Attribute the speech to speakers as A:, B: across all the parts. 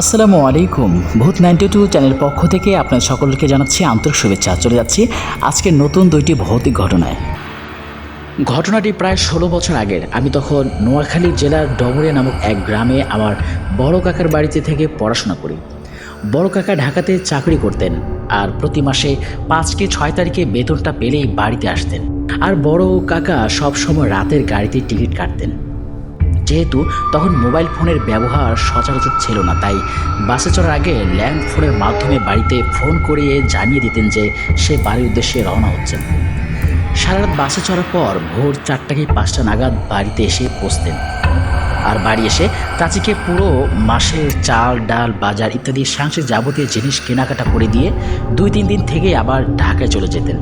A: আসসালামু আলাইকুম। ভূত নাইনটি টু চ্যানেল পক্ষ থেকে আপনার সকলকে জানাচ্ছি আন্তরিক শুভেচ্ছা। চলে যাচ্ছি আজকের নতুন দুইটি ভৌতিক ঘটনায়। ঘটনাটি প্রায় ষোলো বছর আগের। আমি তখন নোয়াখালী জেলার ডবরিয়া নামক এক গ্রামে আমার বড় কাকার বাড়িতে থেকে পড়াশোনা করি। বড় কাকা ঢাকাতে চাকরি করতেন আর প্রতি মাসে পাঁচ কি ছয় তারিখে বেতনটা পেলেই বাড়িতে আসতেন। আর বড় কাকা সব সময় রাতের গাড়িতে টিকিট কাটতেন। যেহেতু তখন মোবাইল ফোনের ব্যবহার সচরাচর ছিল না, তাই বাসে চড়ার আগে ল্যান্ড ফোনের মাধ্যমে বাড়িতে ফোন করিয়ে জানিয়ে দিতেন যে সে বাড়ির উদ্দেশ্যে রওনা হচ্ছেন। সারা রাত বাসে চড়ার পর ভোর চারটা কি পাঁচটা নাগাদ বাড়িতে এসে পৌঁছতেন। আর বাড়ি এসে চাচিকে পুরো মাসের চাল, ডাল, বাজার ইত্যাদি সাংসারিক যাবতীয় জিনিস কেনাকাটা করে দিয়ে দুই তিন দিন থেকে আবার ঢাকায় চলে যেতেন।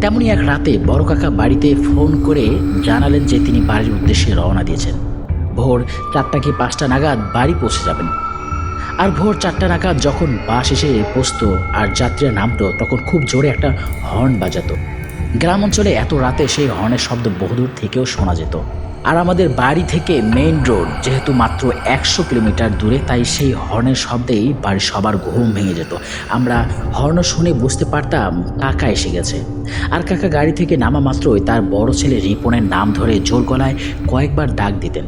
A: তেমনই এক রাতে বড় কাকা বাড়িতে ফোন করে জানালেন যে তিনি বাড়ির উদ্দেশ্যে রওনা দিয়েছেন। ভোর চারটা কি পাঁচটা নাগাদ বাড়ি পৌঁছে যাবেন? আর ভোর চারটা নাগাদ যখন বাস এসে পৌঁছতো আর যাত্রীরা নামতো, তখন খুব জোরে একটা হর্ন বাজাতো। গ্রাম অঞ্চলে এত রাতে সেই হর্নের শব্দ বহুদূর থেকেও শোনা যেত। আর আমাদের বাড়ি থেকে মেইন রোড, যেহেতু মাত্র একশো কিলোমিটার দূরে, তাই সেই হর্নের শব্দেই বাড়ির সবার ঘুম ভেঙে যেত। আমরা হর্ন শুনে বুঝতে পারতাম, কাকা এসে গেছে। আর কাকা গাড়ি থেকে নামা মাত্রই তার বড় ছেলে রিপনের নাম ধরে জোর গলায় কয়েকবার ডাক দিতেন।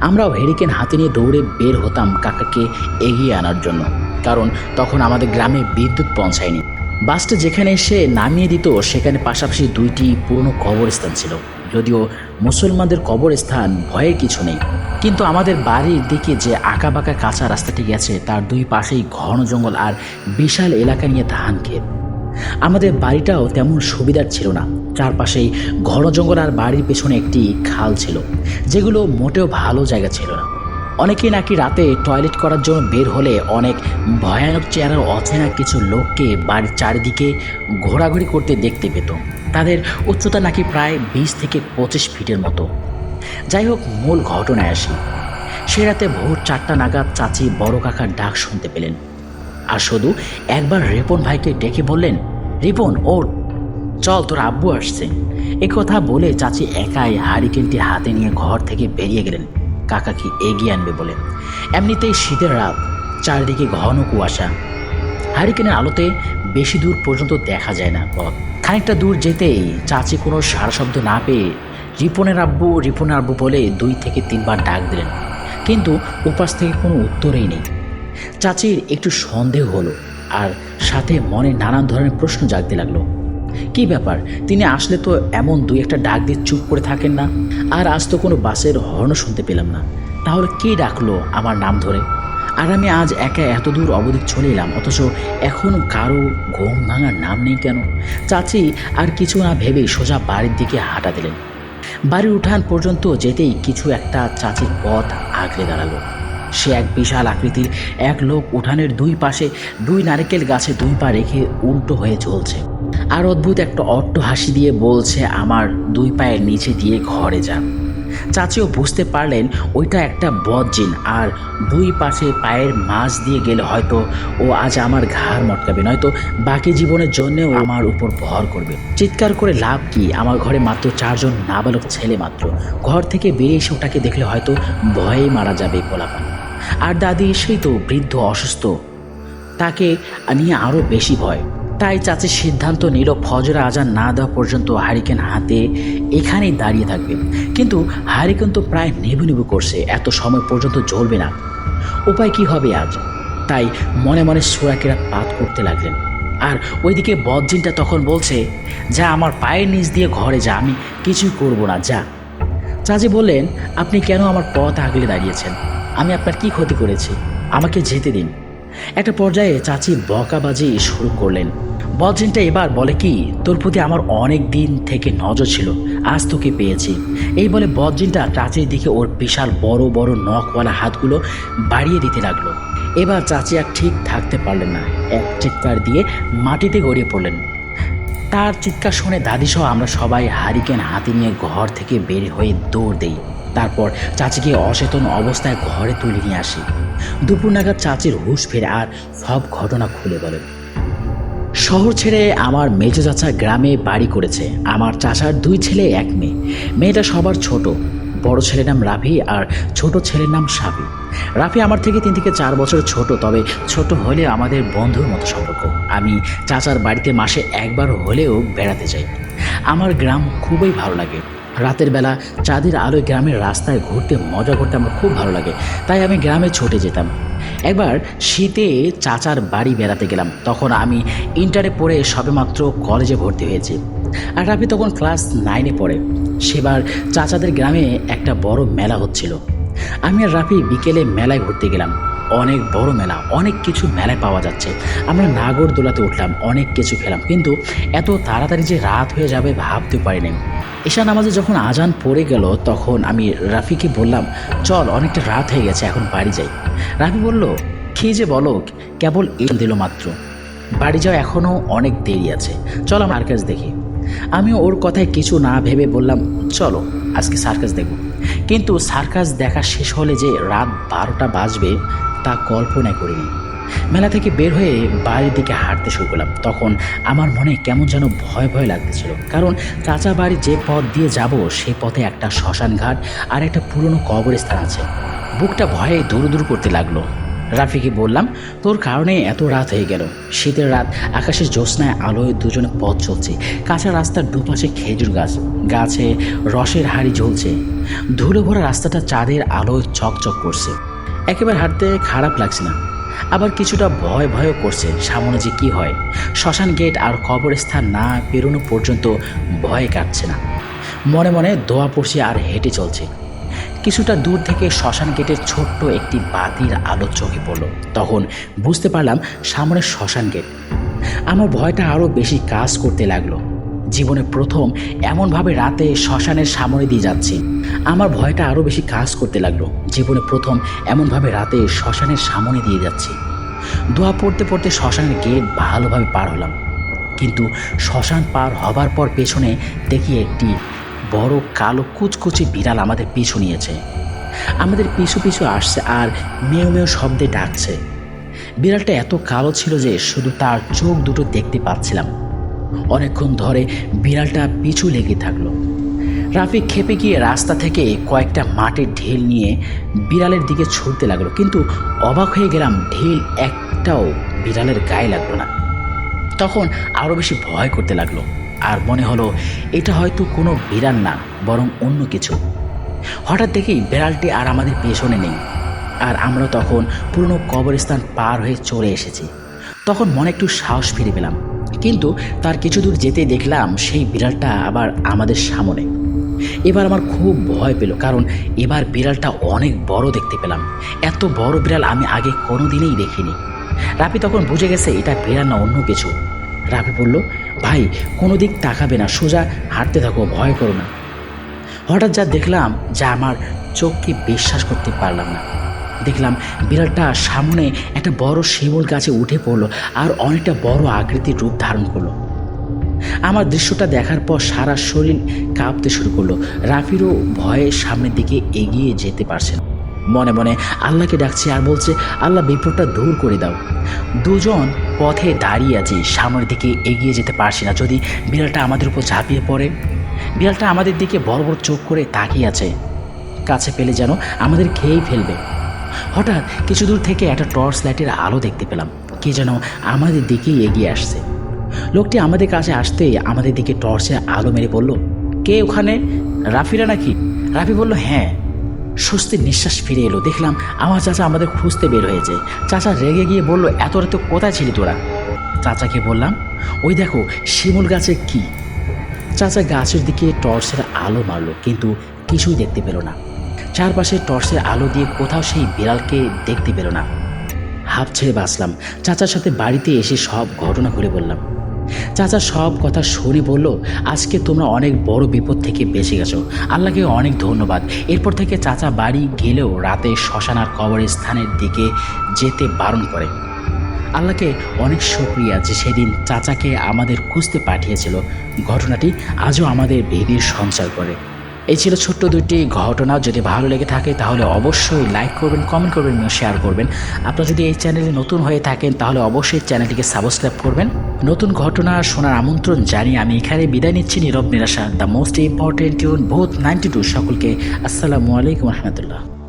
A: আমরাও হেরিকেন হাতে নিয়ে দৌড়ে বের হতাম কাকাকে এগিয়ে আনার জন্য। কারণ তখন আমাদের গ্রামে বিদ্যুৎ পৌঁছায়নি। বাসটা যেখানে এসে নামিয়ে দিত, সেখানে পাশাপাশি দুইটি পুরনো কবরস্থান ছিল। যদিও মুসলমানদের কবরস্থান ভয়ের কিছু নেই। কিন্তু আমাদের বাড়ির দিকে যে আঁকাবাঁকা কাঁচা রাস্তাটি গেছে, তার দুই পাশেই ঘন জঙ্গল আর বিশাল এলাকা নিয়ে ধান ক্ষেত। আমাদের বাড়িটাও তেমন সুবিধার ছিল না। চারপাশেই ঘন জঙ্গল আর বাড়ির পেছনে একটি খাল ছিল। যেগুলো মোটেও ভালো জায়গা ছিল না। অনেকেই নাকি রাতে টয়লেট করার জন্য বের হলে অনেক ভয়ানক চেহারার অচেনা কিছু লোককে বাড়ির চারিদিকে ঘোরাঘুরি করতে দেখতে পেত। তাদের উচ্চতা নাকি প্রায় বিশ থেকে পঁচিশ ফিটের মতো। যাই হোক, মূল ঘটনায় আসি। সে রাতে ভোর চারটা নাগাদ চাচি বড় কাকার ডাক শুনতে পেলেন। আর শুধু একবার রিপন ভাইকে ডেকে বললেন, রিপন ওর চল তোর আব্বু আসছে। কথা বলে চাচি একাই হারিকেনটি হাতে নিয়ে ঘর থেকে বেরিয়ে গেলেন। কাকাকে এগিয়ে আনবে বলে। এমনিতেই শীতের রাত, চারিদিকে ঘন কুয়াশা। হারিকেনের আলোতে বেশি দূর পর্যন্ত দেখা যায় না পথ। খানিকটা দূর যেতেই চাচি কোনো সারা শব্দ না পেয়ে রিপনের আব্বু রিপনের আব্বু বলে দুই থেকে তিনবার ডাক দিলেন। কিন্তু উপাস থেকে কোনো উত্তরেই নেই। চাচির একটু সন্দেহ হলো আর সাথে মনে নানান ধরনের প্রশ্ন জাগতে লাগল। কি ব্যাপার? তিনি আসলে তো এমন দুই একটা ডাক দিয়ে চুপ করে থাকেন না। আর আজ তো কোনো বাসের হর্ন শুনতে পেলাম না। তাহলে কে ডাকলো আমার নাম ধরে? আর আমি আজ একা এত দূর অবধি চলে এলাম, অথচ এখন কারও ঘুম ভাঙার নাম নেই কেন? চাচি আর কিছু না ভেবেই সোজা বাড়ির দিকে হাঁটা দিলেন। বাড়ির উঠান পর্যন্ত যেতেই কিছু একটা চাচির পথ আগলে দাঁড়াল। সে এক বিশাল আকৃতির এক লোক উঠানের দুই পাশে দুই নারকেল গাছে দুই পা রেখে উল্টো হয়ে চলছে। আর অদ্ভুত একটা অট্ট হাসি দিয়ে বলছে, আমার দুই পায়ের নিচে দিয়ে ঘরে যান। চাচিও বুঝতে পারলেন ওইটা একটা বদজিন আর দুই পাশে পায়ের মাছ দিয়ে গেলে হয়তো ও আজ আমার ঘাড় মটকাবে, নয়তো বাকি জীবনের জন্যেও আমার উপর ভর করবে। চিৎকার করে লাভ কি? আমার ঘরে মাত্র চারজন নাবালক ছেলে মাত্র। ঘর থেকে বেরিয়ে এসে ওটাকে দেখলে হয়তো ভয়েই মারা যাবে পোলাপান। আর দাদি, সেই তো বৃদ্ধ অসুস্থ। তাকে নিয়ে আরও বেশি ভয়। তাই চাচি সিদ্ধান্ত নিল ফজর আজান না দেওয়া পর্যন্ত হারিকেন হাতে এখানেই দাঁড়িয়ে থাকবে। কিন্তু হারিকেন তো প্রায় নেবু নেবু করছে, এত সময় পর্যন্ত জ্বলবে না। উপায় কি হবে আজ? তাই মনে মনে সোরাকেরা পাত করতে লাগলেন। আর ওইদিকে বদজিনটা তখন বলছে, যা আমার পায়ের নিচ দিয়ে ঘরে যা, আমি কিছুই করব না, যা। চাচি বললেন, আপনি কেন আমার পথ আগলে দাঁড়িয়েছেন? আমি আপনার কি ক্ষতি করেছি? আমাকে যেতে দিন। একটা পর্যায়ে চাচি বকাবাজি শুরু করলেন। বলজিনটা এবার বলে কি, তোর প্রতি আমার অনেক দিন থেকে নজর ছিল, আজ তোকে পেয়েছি। এই বলে বদজিনটা চাচির দিকে ওর বিশাল বড় বড় নখওয়ালা হাতগুলো বাড়িয়ে দিতে লাগল। এবার চাচি আর ঠিক থাকতে পারলেন না, এক চিৎকার দিয়ে মাটিতে গড়িয়ে পড়লেন। তার চিৎকার শুনে দাদিসহ আমরা সবাই হারিকেন হাতে নিয়ে ঘর থেকে বের হয়ে দৌড় দেই। তারপর চাচিকে অচেতন অবস্থায় ঘরে তুলে নিয়ে আসি। দুপুর নাগাদ চাচির হুঁশ ফেরে আর সব ঘটনা খুলে বলেন শহর ছেড়ে আমার মেজ চাচা গ্রামে বাড়ি করেছে। আমার চাচার দুই ছেলে, এক মেয়ে। মেয়েটা সবার ছোট। বড় ছেলের নাম রাফি আর ছোট ছেলের নাম সাবি রাফি আমার থেকে তিন থেকে চার বছর ছোট, তবে ছোট হলে আমাদের বন্ধুর মতো সম্পর্ক। আমি চাচার বাড়িতে মাসে একবার হলেও বেড়াতে যাই। আমার গ্রাম খুবই ভালো লাগে। রাতের বেলা চাঁদের আলোয় গ্রামের রাস্তায় ঘুরতে, মজা করতে আমার খুব ভালো লাগে। তাই আমি গ্রামে ছুটে যেতাম। একবার শীতে চাচার বাড়ি বেড়াতে গেলাম। তখন আমি ইন্টারে পড়ে সবেমাত্র কলেজে ভর্তি হয়েছি। আর রাফি তখন ক্লাস নাইনে পড়ে। সেবার চাচাদের গ্রামে একটা বড় মেলা হচ্ছিল। আমি আর রাফি বিকেলে মেলায় ঘুরতে গেলাম। অনেক বড় মেলা, অনেক কিছু মেলায় পাওয়া যাচ্ছে। আমরা নাগরদোলাতে উঠলাম, অনেক কিছু খেলাম। কিন্তু এত তাড়াতাড়ি যে রাত হয়ে যাবে ভাবতে পারিনি। ঈশা নামাজে যখন আজান পড়ে গেল, তখন আমি রাফিকে বললাম, চল, অনেকটা রাত হয়ে গেছে, এখন বাড়ি যাই। রাফি বলল, কি যে বলো, কেবল এল দিল মাত্র। বাড়ি যাওয়া এখনও অনেক দেরি আছে। চল আমার সার্কাস দেখি। আমিও ওর কথায় কিছু না ভেবে বললাম, চলো, আজকে সার্কাস দেখব। কিন্তু সার্কাস দেখা শেষ হলে যে রাত বারোটা বাজবে তা কল্পনাই করিনি। মেলা থেকে বের হয়ে বাড়ির দিকে হাঁটতে শুরু করলাম। তখন আমার মনে কেমন যেন ভয় ভয় লাগতেছিল। কারণ চাচা বাড়ি যে পথ দিয়ে যাব, সে পথে একটা শ্মশান ঘাট আর একটা পুরনো কবরস্থান আছে। বুকটা ভয়ে দূর দূর করতে লাগল। রাফিকে বললাম, তোর কারণে এত রাত হয়ে গেল। শীতের রাত, আকাশের জ্যোৎস্নায় আলোয় দুজনে পথ চলছে। কাঁচা রাস্তার দুপাশে খেজুর গাছ। গাছে রসের হাড়ি ঝুলছে। ধুলো ভরা রাস্তাটা চাঁদের আলোয় চকচক করছে। একেবারে হাঁটতে খারাপ লাগছে না। আবার কিছুটা ভয় ভয়ও করছে, সামনে যে কি হয়। শ্মশান গেট আর কবরস্থান না পেরোনো পর্যন্ত ভয় কাটছে না। মনে মনে দোয়া পড়ছে আর হেঁটে চলছে। কিছুটা দূর থেকে শ্মশান গেটের ছোট্ট একটি বাতির আলো চোখে পড়ল। তখন বুঝতে পারলাম সামনে শ্মশান গেট। আমার ভয়টা আরও বেশি কাজ করতে লাগল। জীবনে প্রথম এমনভাবে রাতে শ্মশানের সামনে দিয়ে যাচ্ছি। আমার ভয়টা আরও বেশি কাজ করতে লাগল। জীবনে প্রথম এমনভাবে রাতে শ্মশানের সামনে দিয়ে যাচ্ছি। দোয়া পড়তে পড়তে শ্মশানের গেট ভালোভাবে পার হলাম। কিন্তু শ্মশান পার হবার পর পেছনে দেখি একটি বড় কালো কুচকুচি বিড়াল আমাদের পিছু নিয়েছে। আমাদের পিছু পিছু আসছে আর মেয় মেয় শব্দে ডাকছে। বিড়ালটা এত কালো ছিল যে শুধু তার চোখ দুটো দেখতে পাচ্ছিলাম। অনেকক্ষণ ধরে বিড়ালটা পিছু লেগে থাকল। রাফি খেপে গিয়ে রাস্তা থেকে কয়েকটা মাটির ঢিল নিয়ে বিড়ালের দিকে ছুটতে লাগল, কিন্তু অবাক হয়ে গেলাম ঢিল একটাও বিড়ালের গায়ে লাগল না। তখন আরও বেশি ভয় করতে লাগল, আর মনে হলো এটা হয়তো কোনো বিড়াল না, বরং অন্য কিছু। হঠাৎ দেখি বিড়ালটি আর আমাদের পেছনে নেই, আর আমরা তখন পুরনো কবরস্থান পার হয়ে চলে এসেছি। তখন মনে একটু সাহস ফিরে পেলাম। কিন্তু তার কিছু দূর যেতে দেখলাম সেই বিড়ালটা আবার আমাদের সামনে। এবার আমার খুব ভয় পেল, কারণ এবার বিড়ালটা অনেক বড় দেখতে পেলাম। এত বড় বিড়াল আমি আগে কোনো দিনেই দেখিনি। রাপি তখন বুঝে গেছে এটা বিড়াল না অন্য কিছু। রাপি বলল, ভাই, কোনো দিক তাকাবে না, সোজা হাঁটতে থাকো, ভয় করো না। হঠাৎ যা দেখলাম, যা আমার চোখকে বিশ্বাস করতে পারলাম না। দেখলাম বিড়ালটা সামনে একটা বড় শিমুল গাছে উঠে পড়ল আর অনেকটা বড় আকৃতির রূপ ধারণ করল। আমার দৃশ্যটা দেখার পর সারা শরীর কাঁপতে শুরু করল। রাফিরও ভয়ে সামনের দিকে এগিয়ে যেতে পারছে না। মনে মনে আল্লাহকে ডাকছে আর বলছে, আল্লাহ, বিপদটা দূর করে দাও। দুজন পথে দাঁড়িয়ে আছি, সামনের দিকে এগিয়ে যেতে পারছি না। যদি বিড়ালটা আমাদের উপর ঝাঁপিয়ে পড়ে? বিড়ালটা আমাদের দিকে বড় বড় চোখ করে তাকিয়ে আছে। কাছে পেলে যেন আমাদের খেয়েই ফেলবে। হঠাৎ কিছু দূর থেকে একটা টর্চ লাইটের আলো দেখতে পেলাম। কে যেন আমাদের দিকেই এগিয়ে আসছে। লোকটি আমাদের কাছে আসতেই আমাদের দিকে টর্চে আলো মেরে বলল, কে ওখানে? রাফিরা নাকি? রাফি বলল হ্যাঁ। স্বস্তির নিঃশ্বাস ফিরে এলো। দেখলাম আমার চাচা আমাদের খুঁজতে বের হয়েছে। চাচা রেগে গিয়ে বলল, এত রাতে কোথায় ছিলি তোরা? চাচাকে বললাম, ওই দেখো, শিমুল গাছে কি? চাচা গাছের দিকে টর্চের আলো মারলো, কিন্তু কিছুই দেখতে পেল না। চারপাশে টর্চের আলো দিয়ে কোথাও সেই বিড়ালকে দেখতে পেল না। হাফ ছেড়ে বাঁচলাম। চাচার সাথে বাড়িতে এসে সব ঘটনা করে বললাম। চাচা সব কথা শুনে বলল, আজকে তোমরা অনেক বড় বিপদ থেকে বেঁচে গেছো। আল্লাহকে অনেক ধন্যবাদ। এরপর থেকে চাচা বাড়ি গেলেও রাতে শ্মশান আর কবরের স্থানের দিকে যেতে বারণ করে। আল্লাহকে অনেক শুক্রিয়া যে সেদিন চাচাকে আমাদের খুঁজতে পাঠিয়েছিল। ঘটনাটি আজও আমাদের ভেদির সঞ্চার করে। এই ছিল ছোট্ট দুইটি ঘটনা। যদি ভালো লেগে থাকে, তাহলে অবশ্যই লাইক করবেন কমেন্ট করবেন, এবং শেয়ার করবেন। আপনারা যদি এই চ্যানেলে নতুন হয়ে থাকেন, তাহলে অবশ্যই চ্যানেলটিকে সাবস্ক্রাইব করবেন। নতুন ঘটনা শোনার আমন্ত্রণ জানিয়ে আমি এখানে বিদায় নিচ্ছি। নীরব নিরাশা দ্য মোস্ট ইম্পর্টেন্ট ইউন বোথ নাইনটি টু সকলকে আসসালামু আলাইকুম রহমতুল্লাহ।